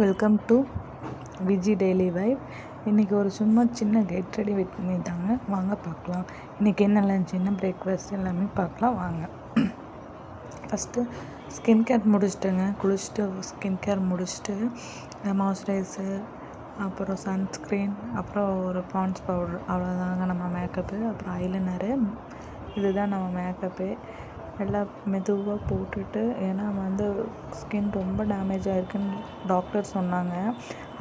Welcome to Viji daily vibe இன்றைக்கி ஒரு சும்மா சின்ன கெட் ரெடி வெயிட் பண்ணிட்டாங்க வாங்க பார்க்கலாம். இன்றைக்கி என்ன லஞ்ச் என்ன பிரேக்ஃபாஸ்ட் எல்லாமே பார்க்கலாம். வாங்க. ஃபஸ்ட்டு ஸ்கின் கேர் முடிச்சிட்டுங்க. குளிச்சுட்டு ஸ்கின் கேர் முடிச்சுட்டு மாய்ஸ்சரைசர் அப்புறம் சன்ஸ்க்ரீன் அப்புறம் ஒரு பான்ஸ் பவுடர் அவ்வளோதாங்க நம்ம மேக்கப்பு அப்புறம் ஐலைனரு இதுதான் நம்ம மேக்கப்பு எல்லாம் மெதுவாக போட்டுட்டு ஏன்னா வந்து ஸ்கின் ரொம்ப டேமேஜ் ஆகிருக்குன்னு டாக்டர் சொன்னாங்க.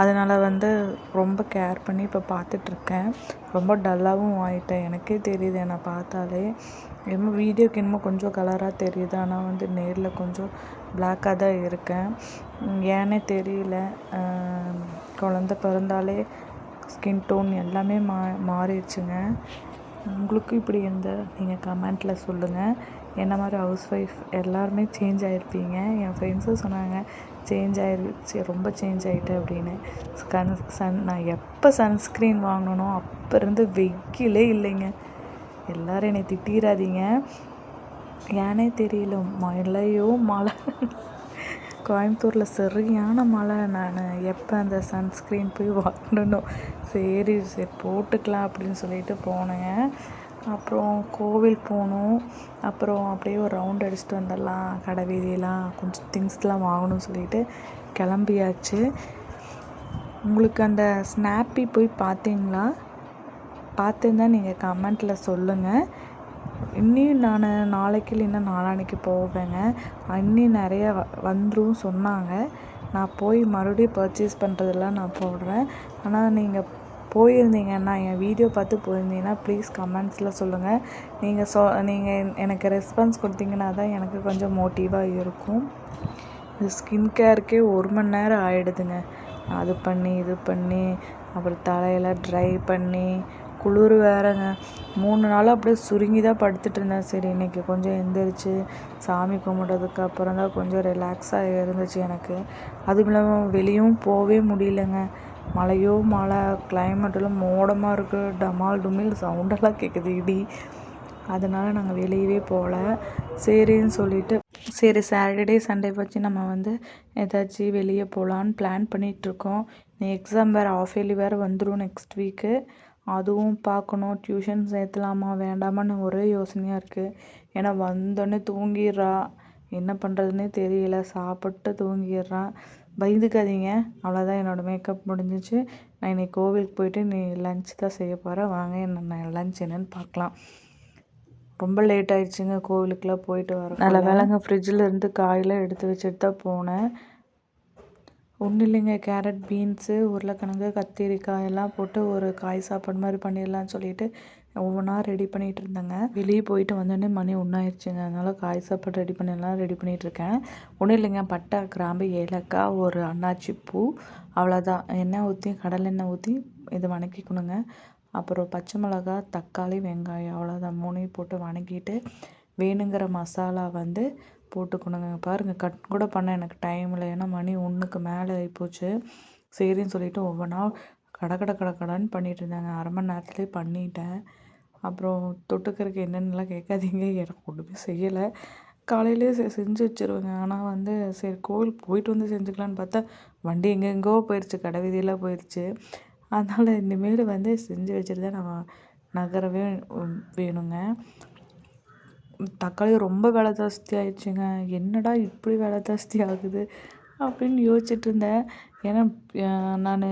அதனால் வந்து ரொம்ப கேர் பண்ணி இப்போ பார்த்துட்ருக்கேன் ரொம்ப டல்லாகவும் ஆகிட்டேன் எனக்கே தெரியுது என்னை பார்த்தாலே. என்னமோ வீடியோக்கு என்னமோ கொஞ்சம் கலராக தெரியுது. ஆனால் வந்து நேரில் கொஞ்சம் பிளாக்காக தான் இருக்கேன். ஏன்னே தெரியல. குழந்த பிறந்தாலே ஸ்கின் டோன் எல்லாமே மா மாறிடுச்சுங்க. உங்களுக்கு இப்படி இருந்தால் நீங்கள் கமெண்ட்டில் சொல்லுங்கள் என்ன மாதிரி ஹவுஸ் ஒய்ஃப் எல்லாருமே சேஞ்ச் ஆகிருப்பீங்க என் ஃப்ரெண்ட்ஸும் சொன்னாங்க சேஞ்ச் ஆகிருச்சு ரொம்ப சேஞ்ச் ஆகிட்டு அப்படின்னு. கன் சன் நான் எப்போ சன்ஸ்க்ரீன் வாங்கினனோ அப்போ இருந்து வெயிலே இல்லைங்க. எல்லோரும் என்னை திட்டிடாதீங்க ஏனே தெரியல மழையோ மழை. கோயம்புத்தூரில் சரியான மழை. நான் எப்போ அந்த சன்ஸ்க்ரீன் போய் வாங்கணும் சரி சரி போட்டுக்கலாம் அப்படின்னு சொல்லிட்டு போனேங்க அப்புறம் கோவில் போகணும். அப்புறம் அப்படியே ஒரு ரவுண்ட் அடிச்சுட்டு வந்துடலாம். கடை வீதியெல்லாம் கொஞ்சம் திங்ஸ்லாம் வாங்கணும்னு சொல்லிட்டு கிளம்பியாச்சு. உங்களுக்கு அந்த ஸ்னாப்பி போய் பார்த்தீங்களா? பார்த்துருந்தா நீங்கள் கமெண்ட்டில் சொல்லுங்கள் இன்னும் நான் நாளைக்கு இல்லைன்னா நாளான்னைக்கு போவேங்க. இன்னும் நிறையா வந்துடும் சொன்னாங்க. நான் போய் மறுபடியும் பர்ச்சேஸ் பண்ணுறதெல்லாம் நான் போடுறேன். ஆனால் நீங்கள் போயிருந்தீங்கன்னா என் வீடியோ பார்த்து போயிருந்தீங்கன்னா ப்ளீஸ் கமெண்ட்ஸில் சொல்லுங்கள் நீங்கள் சொ நீங்கள் எனக்கு ரெஸ்பான்ஸ் கொடுத்தீங்கன்னா தான் எனக்கு கொஞ்சம் மோட்டிவாக இருக்கும். இது ஸ்கின் கேருக்கே ஒரு மணி நேரம் ஆகிடுதுங்க அது பண்ணி இது பண்ணி அப்புறம் தலையில் ட்ரை பண்ணி குளிர் வேறங்க. மூணு நாளாக அப்படியே சுருங்கி தான் படுத்துட்டு இருந்தேன். சரி இன்றைக்கி கொஞ்சம் எந்திரிச்சு சாமி கும்பிட்டதுக்கு அப்புறம் தான் கொஞ்சம் ரிலாக்ஸாக இருந்துச்சு எனக்கு. அதுவும் இல்லாமல் வெளியும் போகவே முடியலங்க. மழையோ மழை கிளைமேட்டெல்லாம் மோடமாக இருக்குது டமால் டுமில் சவுண்டெல்லாம் கேட்குது இடி. அதனால் நாங்கள் வெளியவே போகல சரின்னு சொல்லிட்டு சரி சாட்டர்டே சண்டே வச்சு நம்ம வந்து ஏதாச்சும் வெளியே போகலான்னு பிளான் பண்ணிகிட்ருக்கோம் நீ எக்ஸாம் வேறு ஆஃப் இயர்லி வேறு வந்துடும் நெக்ஸ்ட் வீக்கு அதுவும் பார்க்கணும். டியூஷன் சேர்த்துலாமா வேண்டாமான்னு ஒரே யோசனையாக இருக்குது ஏன்னா வந்தோடனே தூங்கிடுறா. என்ன பண்ணுறதுனே தெரியல. சாப்பிட்டு தூங்கிடுறான் பயந்துக்காதீங்க. அவ்வளோதான் என்னோடய மேக்கப் முடிஞ்சிச்சு. நான் இன்றைக்கி கோவிலுக்கு போயிட்டு நீ லஞ்ச் தான் செய்ய போகிறேன் வாங்க என்ன லஞ்ச் என்னென்னு பார்க்கலாம். ரொம்ப லேட் ஆயிடுச்சுங்க. கோவிலுக்கெலாம் போயிட்டு வர நல்ல வேலைங்க ஃப்ரிட்ஜில் இருந்து காயெல்லாம் எடுத்து வச்சுட்டு தான் போனேன். ஒன்றும் இல்லைங்க. கேரட் பீன்ஸு உருளைக்கிழங்கு கத்திரிக்காய் எல்லாம் போட்டு ஒரு காய் சாப்பாடு மாதிரி பண்ணிடலான்னு சொல்லிட்டு ஒவ்வொன்றா ரெடி பண்ணிகிட்டு இருந்தேங்க. வெளியே போயிட்டு வந்தோடனே மணி ஒன்றாயிருச்சுங்க அதனால் காய் சாப்பாடு ரெடி பண்ணிடலாம் ரெடி பண்ணிகிட்ருக்கேன் ஒன்றும் இல்லைங்க. பட்டை கிராம்பு ஏலக்காய் ஒரு அண்ணாச்சி பூ அவ்வளோதான். எண்ணெய் ஊற்றி கடலெண்ணெய் ஊற்றி இது வணக்கிக்கணுங்க. அப்புறம் பச்சை மிளகா தக்காளி வெங்காயம் அவ்வளோதான். மூணையும் போட்டு வணக்கிட்டு வேணுங்கிற மசாலா வந்து போட்டுக்கணுங்க. பாருங்கள் கட் கூட பண்ண எனக்கு டைம் இல்லை. ஏன்னா மணி ஒன்றுக்கு மேலே ஆகிப்போச்சு சரின்னு சொல்லிவிட்டு ஒவ்வொன்றா கட கட கட கடான்னு பண்ணிகிட்டு இருந்தாங்க. அரை மணி நேரத்துலேயே பண்ணிட்டேன். அப்புறம் தொட்டுக்கிறதுக்கு என்னென்னலாம் கேட்காதீங்க எனக்கு ஒன்றுமே செய்யலை. காலையிலே செ செஞ்சு வச்சுருவேங்க. ஆனால் வந்து சரி கோவில் போயிட்டு வந்து செஞ்சுக்கலான்னு பார்த்தா வண்டி எங்கெங்கோ போயிடுச்சு கடை வீதியெல்லாம் போயிடுச்சு அதனால் இனிமேல் வந்து செஞ்சு வச்சுட்டு தான் நம்ம நகரவே வேணுங்க. தக்காளி ரொம்ப விலை ஜாஸ்தி ஆயிடுச்சுங்க. என்னடா இப்படி விலை ஜாஸ்தி ஆகுது அப்படின்னு யோசிச்சுட்டு இருந்தேன். ஏன்னா நான்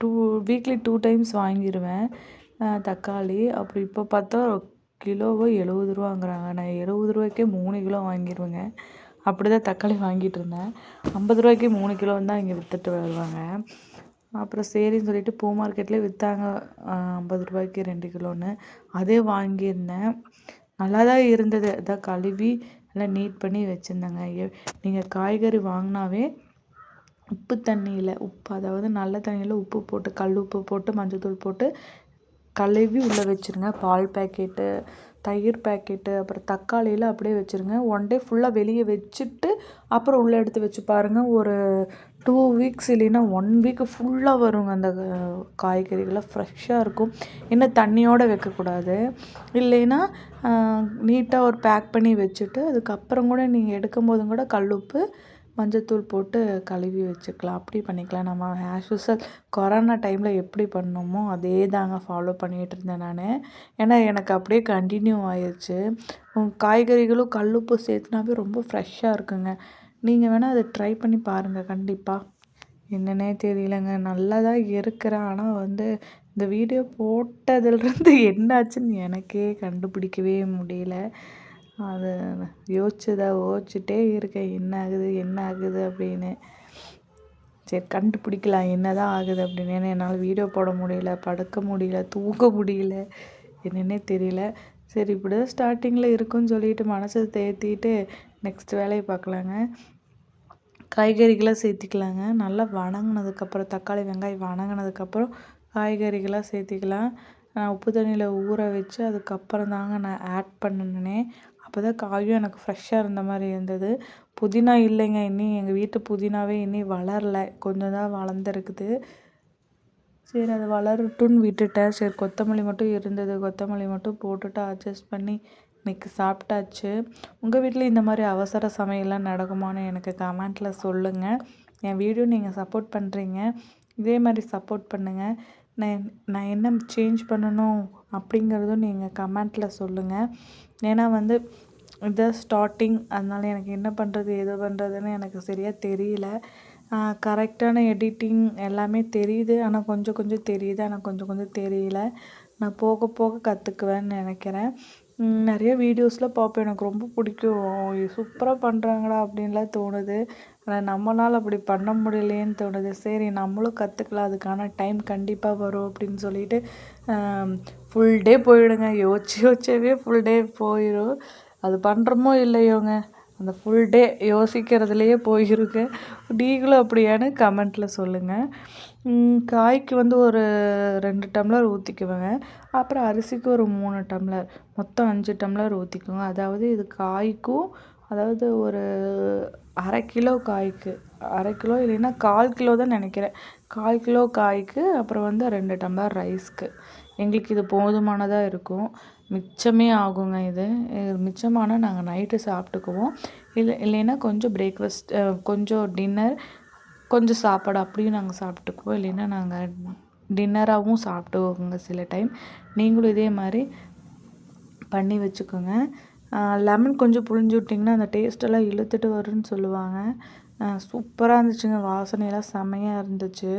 டூ வீக்லி டூ டைம்ஸ் வாங்கிடுவேன் தக்காளி. அப்புறம் இப்போ பார்த்தா கிலோவோ எழுபது ரூபாங்கிறாங்க. நான் எழுபது ரூபாய்க்கே மூணு கிலோ வாங்கிடுவேங்க அப்படி தான் தக்காளி வாங்கிட்டு இருந்தேன். ஐம்பது ரூபாய்க்கு மூணு கிலோன்னு தான் இங்கே விற்றுட்டு வருவாங்க. அப்புறம் சரின்னு சொல்லிட்டு பூ மார்க்கெட்லேயே விற்றாங்க ஐம்பது ரூபாய்க்கு ரெண்டு கிலோன்னு. அதே வாங்கியிருந்தேன். நல்லா தான் இருந்தது. அதான் கழுவி எல்லாம் நீட் பண்ணி வச்சுருந்தாங்க. நீங்கள் காய்கறி வாங்கினாவே உப்பு தண்ணியில் உப்பு அதாவது நல்ல தண்ணியில் உப்பு போட்டு கல் உப்பு போட்டு மஞ்சள் தூள் போட்டு கழுவி உள்ளே வச்சுருங்க. பால் பேக்கெட்டு தயிர் பேக்கெட்டு அப்புறம் தக்காளியில் அப்படியே வச்சுருங்க. ஒன் டே ஃபுல்லாக வெளியே வச்சுட்டு அப்புறம் உள்ளே எடுத்து வச்சு பாருங்கள் ஒரு டூ வீக்ஸ் இல்லைன்னா ஒன் வீக்கு ஃபுல்லாக வருங்க அந்த காய்கறிகள்லாம் ஃப்ரெஷ்ஷாக இருக்கும். என்ன தண்ணியோடு வைக்கக்கூடாது. இல்லைன்னா நீட்டாக ஒரு பேக் பண்ணி வச்சுட்டு அதுக்கப்புறம் கூட நீங்கள் எடுக்கும் போதும் கூட கல் உப்பு மஞ்சத்தூள் போட்டு கழுவி வச்சுக்கலாம். அப்படி பண்ணிக்கலாம். நம்ம ஆஸ் யூஸ்வல் கொரோனா டைமில் எப்படி பண்ணோமோ அதே தாங்க ஃபாலோ பண்ணிகிட்டு இருந்தேன் நான். ஏன்னா எனக்கு அப்படியே கண்டினியூ ஆயிடுச்சு காய்கறிகளும் கல்லுப்பு சேர்த்துனாவே ரொம்ப ஃப்ரெஷ்ஷாக இருக்குங்க. நீங்கள் வேணால் அதை ட்ரை பண்ணி பாருங்கள் கண்டிப்பாக என்னன்னே தெரியலங்க. நல்லா தான் இருக்கிறேன் ஆனால் வந்து இந்த வீடியோ போட்டதுலேருந்து என்னாச்சுன்னு எனக்கே கண்டுபிடிக்கவே முடியல. அது யோசிச்சதை யோசிச்சுட்டே இருக்கேன். என்ன ஆகுது என்ன ஆகுது அப்படின்னு. சரி கண்டுபிடிக்கலாம். என்ன தான் ஆகுது அப்படின்னு. ஏன்னா என்னால் வீடியோ போட முடியல படுக்க முடியல தூங்க முடியல என்னென்னே தெரியல. சரி இப்படி தான் ஸ்டார்டிங்கில் இருக்குன்னு சொல்லிட்டு மனசை தேர்த்திட்டு நெக்ஸ்ட் வேலையை பார்க்கலாங்க. காய்கறிகளாக சேர்த்திக்கலாங்க. நல்லா வணங்கினதுக்கப்புறம் தக்காளி வெங்காயம் வணங்கினதுக்கப்புறம் காய்கறிகளாக சேர்த்திக்கலாம். நான் உப்பு தண்ணியில் ஊற வச்சு அதுக்கப்புறம் தாங்க நான் ஆட் பண்ணினேன் அப்போ தான் காயும் எனக்கு ஃப்ரெஷ்ஷாக இருந்த மாதிரி இருந்தது. புதினா இல்லைங்க இன்னும் எங்கள் வீட்டு புதினாவே இன்னும் வளரல. கொஞ்சம் தான் வளர்ந்துருக்குது. சரி அது வளரட்டும்னு விட்டுட்டேன். சரி கொத்தமல்லி மட்டும் இருந்தது. கொத்தமல்லி மட்டும் போட்டுட்டு அட்ஜஸ்ட் பண்ணி இன்றைக்கி சாப்பிட்டாச்சு. உங்கள் வீட்டில் இந்த மாதிரி அவசர சமையல்லாம் நடக்குமான்னு எனக்கு கமெண்ட்டில் சொல்லுங்கள் என் வீடியோ நீங்கள் சப்போர்ட் பண்ணுறீங்க இதே மாதிரி சப்போர்ட் பண்ணுங்கள் நான் நான் என்ன சேஞ்ச் பண்ணணும் அப்படிங்கிறதும் நீங்கள் கமெண்ட்டில் சொல்லுங்கள் ஏன்னா வந்து இதான் ஸ்டார்டிங் அதனால் எனக்கு என்ன பண்ணுறது எது பண்ணுறதுன்னு எனக்கு சரியாக தெரியல. கரெக்டான எடிட்டிங் எல்லாமே தெரியுது. ஆனால் கொஞ்சம் கொஞ்சம் தெரியுது. ஆனால் கொஞ்சம் கொஞ்சம் தெரியல. நான் போக போக கற்றுக்குவேன்னு நினைக்கிறேன். நிறைய வீடியோஸில் பார்ப்பேன். எனக்கு ரொம்ப பிடிக்கும். சூப்பராக பண்ணுறாங்கடா அப்படின்லாம் தோணுது. ஆனால் நம்மளால் அப்படி பண்ண முடியலையேன்னு தோணுது. சரி நம்மளும் கற்றுக்கலாம் அதுக்கான டைம் கண்டிப்பாக வரும் அப்படின்னு சொல்லிட்டு ஃபுல் டே போயிடுங்க. யோசிச்சு யோசிச்சவே ஃபுல் டே போயிடும் அது பண்ணுறோமோ இல்லையோங்க? அந்த ஃபுல் டே யோசிக்கிறதுலையே போயிருக்கு. நீங்களும் அப்படியான்னு கமெண்ட்டில் சொல்லுங்கள் காய்க்கு வந்து ஒரு ரெண்டு டம்ளர் ஊற்றிக்குவேங்க அப்புறம் அரிசிக்கு ஒரு மூணு டம்ளர் மொத்தம் அஞ்சு டம்ளர் ஊற்றிக்குவோம் அதாவது இது காய்க்கும் அதாவது ஒரு அரை கிலோ காய்க்கு அரை கிலோ இல்லைன்னா கால் கிலோ தான் நினைக்கிறேன். கால் கிலோ காய்க்கு அப்புறம் வந்து ரெண்டு டம்ளர் ரைஸ்க்கு. எங்களுக்கு இது போதுமானதாக இருக்கும். மிச்சமே ஆகுங்க இது. மிச்சமானால் நாங்கள் நைட்டு சாப்பிட்டுக்குவோம். இல்லை இல்லைன்னா கொஞ்சம் பிரேக்ஃபாஸ்ட் கொஞ்சம் டின்னர் கொஞ்சம் சாப்பாடு அப்படியும் நாங்கள் சாப்பிட்டுக்குவோம். இல்லைன்னா நாங்கள் டின்னராகவும் சாப்பிட்டுவோங்க சில டைம் நீங்களும் இதே மாதிரி பண்ணி வச்சுக்கோங்க. லெமன் கொஞ்சம் புழிஞ்சு விட்டிங்கன்னா அந்த டேஸ்ட்டெல்லாம் இழுத்துட்டு வரும்னு சொல்லுவாங்க. சூப்பராக இருந்துச்சுங்க. வாசனையெல்லாம் செமையாக இருந்துச்சு.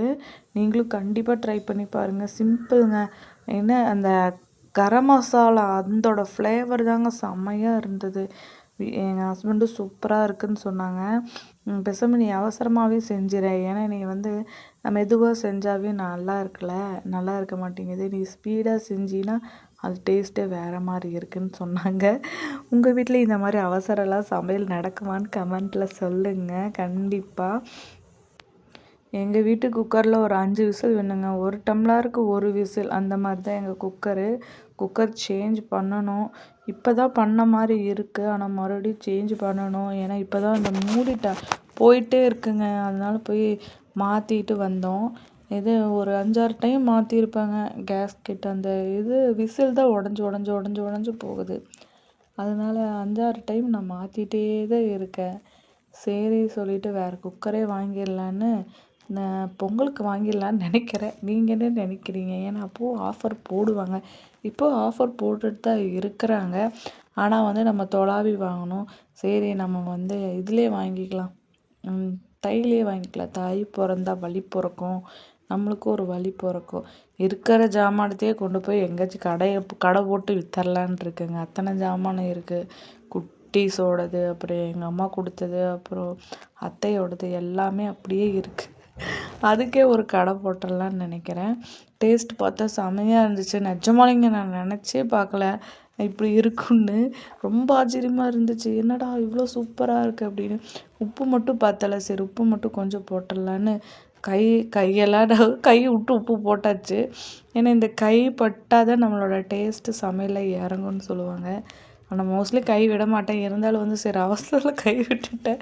நீங்களும் கண்டிப்பாக ட்ரை பண்ணி பாருங்கள் சிம்பிளுங்க என்ன அந்த கரம் மசாலா அதோட ஃப்ளேவர் தாங்க செம்மையாக இருந்தது. எங்கள் ஹஸ்பண்டும் சூப்பராக இருக்குதுன்னு சொன்னாங்க. பேசாமல் நீ அவசரமாகவே செஞ்சிட ஏன்னா நீ வந்து மெதுவாக செஞ்சாவே நல்லா இருக்கல. நல்லா இருக்க மாட்டேங்குது. நீ ஸ்பீடாக செஞ்சின்னா அது டேஸ்ட்டே வேறு மாதிரி இருக்குதுன்னு சொன்னாங்க. உங்கள் வீட்டில் இந்த மாதிரி அவசரம்லாம் சமையல் நடக்குமான்னு கமெண்ட்டில் சொல்லுங்கள் கண்டிப்பாக எங்கள் வீட்டு குக்கரில் ஒரு அஞ்சு விசில் வேணுங்க. ஒரு டம்ளருக்கு ஒரு விசில். அந்த மாதிரி தான் எங்கள் குக்கரு. குக்கர் சேஞ்ச் பண்ணணும். இப்போ தான் பண்ண மாதிரி இருக்குது ஆனால் மறுபடியும் சேஞ்ச் பண்ணணும். ஏன்னா இப்போ தான் அந்த மூடிட்ட போயிட்டே இருக்குங்க. அதனால் போய் மாற்றிட்டு வந்தோம். இது ஒரு அஞ்சாறு டைம் மாற்றிருப்பாங்க கேஸ்கெட் அந்த இது விசில் தான் உடஞ்சி உடஞ்சி உடஞ்சி உடஞ்சி போகுது. அதனால அஞ்சாறு டைம் நான் மாற்றிட்டே தான் இருக்கேன். சரி சொல்லிவிட்டு வேறு குக்கரே வாங்கிடலான்னு நான் பொங்கலுக்கு வாங்கிடலான்னு நினைக்கிறேன். நீங்கள் என்ன நினைக்கிறீங்க? ஏன்னா அப்போது ஆஃபர் போடுவாங்க. இப்போது ஆஃபர் போட்டுட்டு தான் இருக்கிறாங்க. ஆனால் வந்து நம்ம தொலாவி வாங்கணும். சரி நம்ம வந்து இதிலே வாங்கிக்கலாம். தையிலே வாங்கிக்கலாம். தாய் பிறந்தா வழி பிறக்கும். நம்மளுக்கும் ஒரு வழி பிறக்கும். இருக்கிற ஜாமானத்தையே கொண்டு போய் எங்கேயாச்சும் கடையை கடை போட்டு வித்தரலான் இருக்குங்க. அத்தனை ஜாமானும் இருக்குது குட்டீஸோடது அப்புறம் எங்கள் அம்மா கொடுத்தது அப்புறம் அத்தையோடது எல்லாமே அப்படியே இருக்குது அதுக்கே ஒரு கடை போட்டுடலான்னு நினைக்கிறேன். டேஸ்ட் பார்த்தா செமையாக இருந்துச்சு. நிஜமாலிங்க நான் நினச்சே பார்க்கல இப்படி இருக்குன்னு ரொம்ப ஆச்சரியமாக இருந்துச்சு. என்னடா இவ்வளோ சூப்பராக இருக்குது அப்படின்னு. உப்பு மட்டும் பார்த்தல சரி உப்பு மட்டும் கொஞ்சம் போட்டுடலான்னு கை கையெல்லாம் கை விட்டு உப்பு போட்டாச்சு. ஏன்னா இந்த கை பட்டால் தான் நம்மளோட டேஸ்ட்டு சமையலில் இறங்கும்னு சொல்லுவாங்க. ஆனால் மோஸ்ட்லி கை விட மாட்டேன். இருந்தாலும் வந்து சரி அவசரத்தில் கை விட்டுட்டேன்.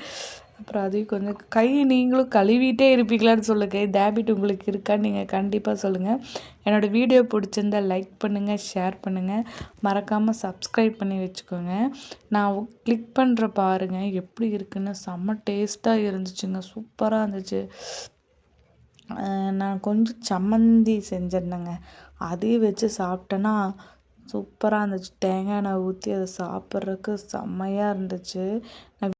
அப்புறம் அதையும் கொஞ்சம் கை நீங்களும் கழுவிட்டே இருப்பீங்களான்னு சொல்லுங்கள் இந்த ஹேபிட் உங்களுக்கு இருக்கான்னு நீங்கள் கண்டிப்பாக சொல்லுங்கள் என்னோடய வீடியோ பிடிச்சிருந்தா லைக் பண்ணுங்கள் ஷேர் பண்ணுங்கள் மறக்காமல் சப்ஸ்கிரைப் பண்ணி வச்சுக்கோங்க. நான் கிளிக் பண்ணுற பாருங்கள் எப்படி இருக்குன்னு. செம்ம டேஸ்ட்டாக இருந்துச்சுங்க. சூப்பராக இருந்துச்சு. நான் கொஞ்சம் சம்மந்தி செஞ்சிருந்தேங்க. அதையும் வச்சு சாப்பிட்டேன்னா சூப்பராக இருந்துச்சு. தேங்காய் எண்ணெய் ஊற்றி அதை சாப்பிட்றதுக்கு செம்மையாக இருந்துச்சு. நான்